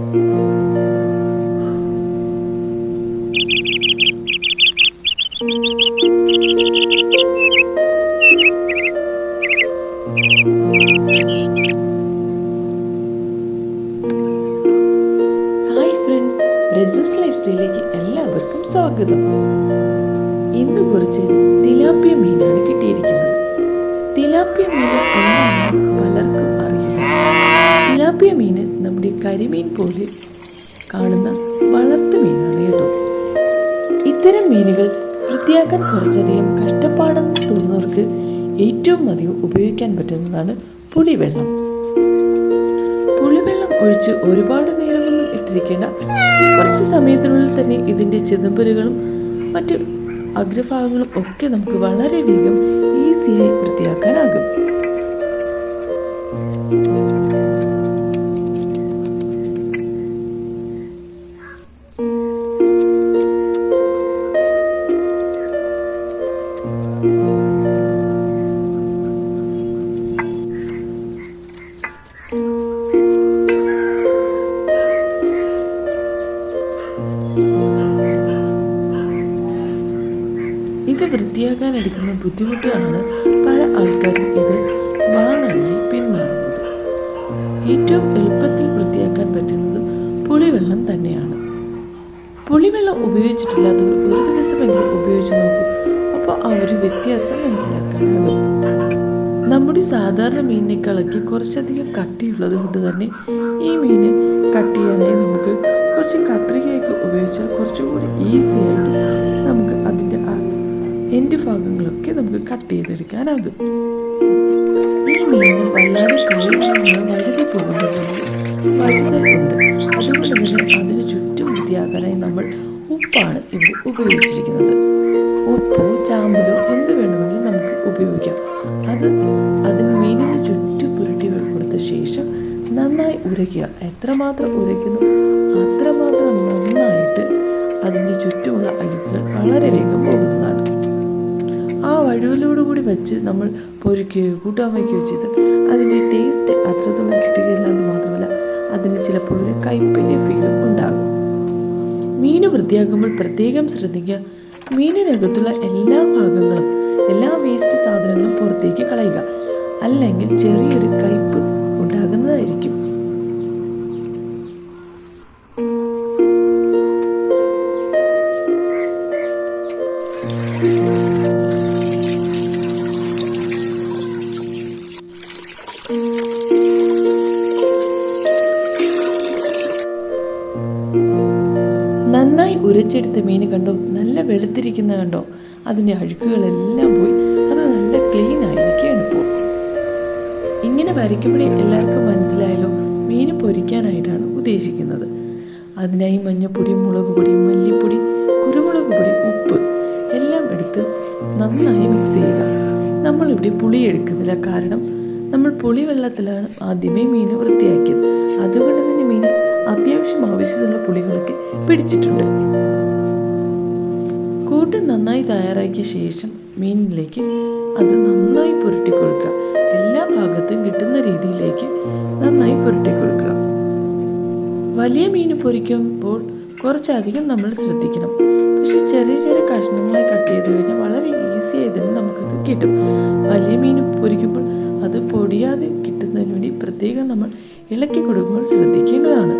Hi friends ബ്രസൂസ് life സ്റ്റൈലിലേക്ക് എല്ലാവർക്കും സ്വാഗതം. ഇന്ന് കുറച്ച് തിലാപ്പിയ മീനാണ് കിട്ടിയിരിക്കുന്നത്. തിലാപ്പിയ മീൻ എന്താണ്? തിലാപ്പിയ മീന് നമ്മുടെ കരിമീൻ പോലെ കാണുന്ന വളർത്തു മീനാണ് കേട്ടോ. ഇത്തരം മീനുകൾ വൃത്തിയാക്കാൻ കുറച്ചധികം കഷ്ടപ്പാടെന്ന് തോന്നുന്നവർക്ക് ഏറ്റവും അധികം ഉപയോഗിക്കാൻ പറ്റുന്നതാണ് പുളിവെള്ളം. പുളിവെള്ളം ഒഴിച്ച് ഒരുപാട് നേരമൊന്നും ഇട്ടിരിക്കേണ്ട. കുറച്ച് സമയത്തിനുള്ളിൽ തന്നെ ഇതിന്റെ ചെതുമ്പലുകളും മറ്റ് അഗ്രഭാഗങ്ങളും ഒക്കെ നമുക്ക് വളരെ വേഗം ഈസിയായി വൃത്തിയാക്കാനാകും. ഇത് വൃത്തിയാക്കാൻ എടുക്കുന്ന ബുദ്ധിമുട്ടാണ് പല ആൾക്കാരും ഇത് വാങ്ങാനായി പിന്മാറുന്നത്. ഏറ്റവും എളുപ്പത്തിൽ വൃത്തിയാക്കാൻ പറ്റുന്നത് പുളിവെള്ളം തന്നെയാണ്. പുളിവെള്ളം ഉപയോഗിച്ചിട്ടില്ലാത്തവർ ഒരു ദിവസമെങ്കിലും ഉപയോഗിച്ച് നോക്കൂ. അപ്പോൾ ആ ഒരു വ്യത്യാസം മനസ്സിലാക്കാനാകും നമ്മുടെ സാധാരണ മീനിനേക്കാളൊക്കെ കുറച്ചധികം കട്ടിയുള്ളത് കൊണ്ട് തന്നെ ഈ മീന് കട്ട് ചെയ്യാനായി നമുക്ക് കുറച്ച് കത്രികയൊക്കെ ഉപയോഗിച്ചാൽ കുറച്ചുകൂടി ഈസി ആയിട്ട് നമുക്ക് അതിന്റെ ആ എൻഡ് ഭാഗങ്ങളൊക്കെ നമുക്ക് കട്ട് ചെയ്തെടുക്കാനാകും. ഈ മീനിന് വല്ലാതെ വഴുതി വഴുതലുണ്ട് അതുകൊണ്ട് തന്നെ അതിന് ചുറ്റും വൃത്തിയാക്കാനായി നമ്മൾ ഉപ്പാണ് ഇവിടെ ഉപയോഗിച്ചിരിക്കുന്നത്. ഉപ്പോ ചാമ്പലോ എന്ത് വേണമെങ്കിലും നമുക്ക് ഉപയോഗിക്കാം. അത് അതിന് മീനിന് ചുറ്റും പുരട്ടി കൊടുത്ത ശേഷം നന്നായി ഉരയ്ക്കുക. എത്രമാത്രം ഉരയ്ക്കുന്നു? അത്രമാത്രം നന്നായിട്ട് അതിന്റെ ചുറ്റുമുള്ള അഴുക്കുകൾ വളരെ വേഗം പോകുന്നതാണ്. ആ വഴുവലോടുകൂടി വെച്ച് നമ്മൾ പൊരിക്കുകയോ കൂട്ടാൻ വയ്ക്കുകയോ ചെയ്ത് അതിന്റെ ടേസ്റ്റ് അത്രത്തോളം കിട്ടുകയില്ല എന്ന് മാത്രമല്ല അതിന് ചിലപ്പോൾ ഒരു കയ്പിന്റെ ഫീലും ഉണ്ടാകും. മീൻ വൃത്തിയാക്കുമ്പോൾ പ്രത്യേകം ശ്രദ്ധിക്കുക. മീനിനകത്തുള്ള എല്ലാ ഭാഗങ്ങളും എല്ലാ വേസ്റ്റ് സാധനങ്ങളും പുറത്തേക്ക് കളയുക. അല്ലെങ്കിൽ ചെറിയൊരു കയ്പ് ഉണ്ടാകുന്നതായിരിക്കും. ഉരച്ചെടുത്ത മീൻ കണ്ടോ? നല്ല വെളുത്തിരിക്കുന്ന കണ്ടോ? അതിന്റെ അഴുക്കുകളെല്ലാം പോയി. അത് നല്ല ക്ലീൻ ആയിരിക്കുകയാണ് ഇപ്പോൾ. ഇങ്ങനെ വരയ്ക്കുമ്പോഴേ എല്ലാവർക്കും മനസ്സിലായല്ലോ മീൻ പൊരിക്കാനായിട്ടാണ് ഉദ്ദേശിക്കുന്നത്. അതിനായി മഞ്ഞപ്പൊടി മുളക് പൊടി മല്ലിപ്പൊടി കുരുമുളക് പൊടി ഉപ്പ് എല്ലാം എടുത്ത് നന്നായി മിക്സ് ചെയ്യുക. നമ്മളിവിടെ പുളി എടുക്കുന്നില്ല കാരണം നമ്മൾ പുളി വെള്ളത്തിലാണ് ആദ്യമേ മീൻ വൃത്തിയാക്കിയത്. അതുകൊണ്ട് തന്നെ അത്യാവശ്യം ആവശ്യത്തിലുള്ള പുളികളൊക്കെ പിടിച്ചിട്ടുണ്ട്. കൂട്ട് നന്നായി തയ്യാറാക്കിയ ശേഷം മീനിലേക്ക് അത് നന്നായി പുരട്ടി കൊടുക്കുക. എല്ലാ ഭാഗത്തും കിട്ടുന്ന രീതിയിലേക്ക് നന്നായി പുരട്ടി കൊടുക്കുക. വലിയ മീൻ പൊരിക്കുമ്പോൾ കുറച്ചധികം നമ്മൾ ശ്രദ്ധിക്കണം. പക്ഷെ ചെറിയ ചെറിയ കഷ്ണങ്ങളായി കട്ട് ചെയ്ത് കഴിഞ്ഞാൽ വളരെ ഈസി ആയി നമുക്കത് കിട്ടും. വലിയ മീൻ പൊരിക്കുമ്പോൾ അത് പൊടിയാതെ കിട്ടുന്നതിന് വേണ്ടി പ്രത്യേകം നമ്മൾ ഇളക്കി കൊടുക്കുമ്പോൾ ശ്രദ്ധിക്കേണ്ടതാണ്.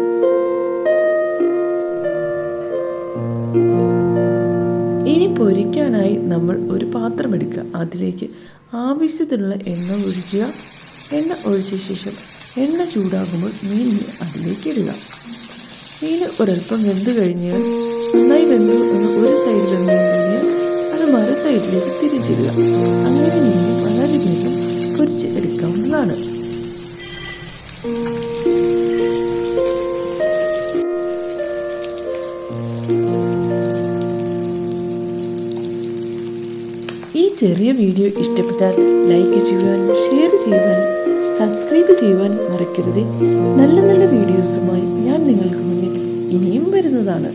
ഇനി പൊരിക്കാനായി നമ്മൾ ഒരു പാത്രം എടുക്കുക. അതിലേക്ക് ആവശ്യത്തിനുള്ള എണ്ണ ഒഴിക്കുക. എണ്ണ ഒഴിച്ച ശേഷം എണ്ണ ചൂടാകുമ്പോൾ മീൻ അതിലേക്ക് ഇടുക. മീൻ ഒരല്പം വെന്ത് കഴിഞ്ഞാൽ നന്നായി വെന്തു എന്ന് ഒരു സൈഡിൽ വെന്ത് കഴിഞ്ഞാൽ അത് മറു സൈഡിലേക്ക് തിരിച്ചിടുക. ചെറിയ വീഡിയോ ഇഷ്ടപ്പെട്ടാൽ ലൈക്ക് ചെയ്യുവാനും ഷെയർ ചെയ്യുവാനും സബ്സ്ക്രൈബ് ചെയ്യുവാൻ മറക്കരുത്. നല്ല നല്ല വീഡിയോസുമായി ഞാൻ നിങ്ങൾക്ക് മുന്നിൽ ഇനിയും വരുന്നതാണ്.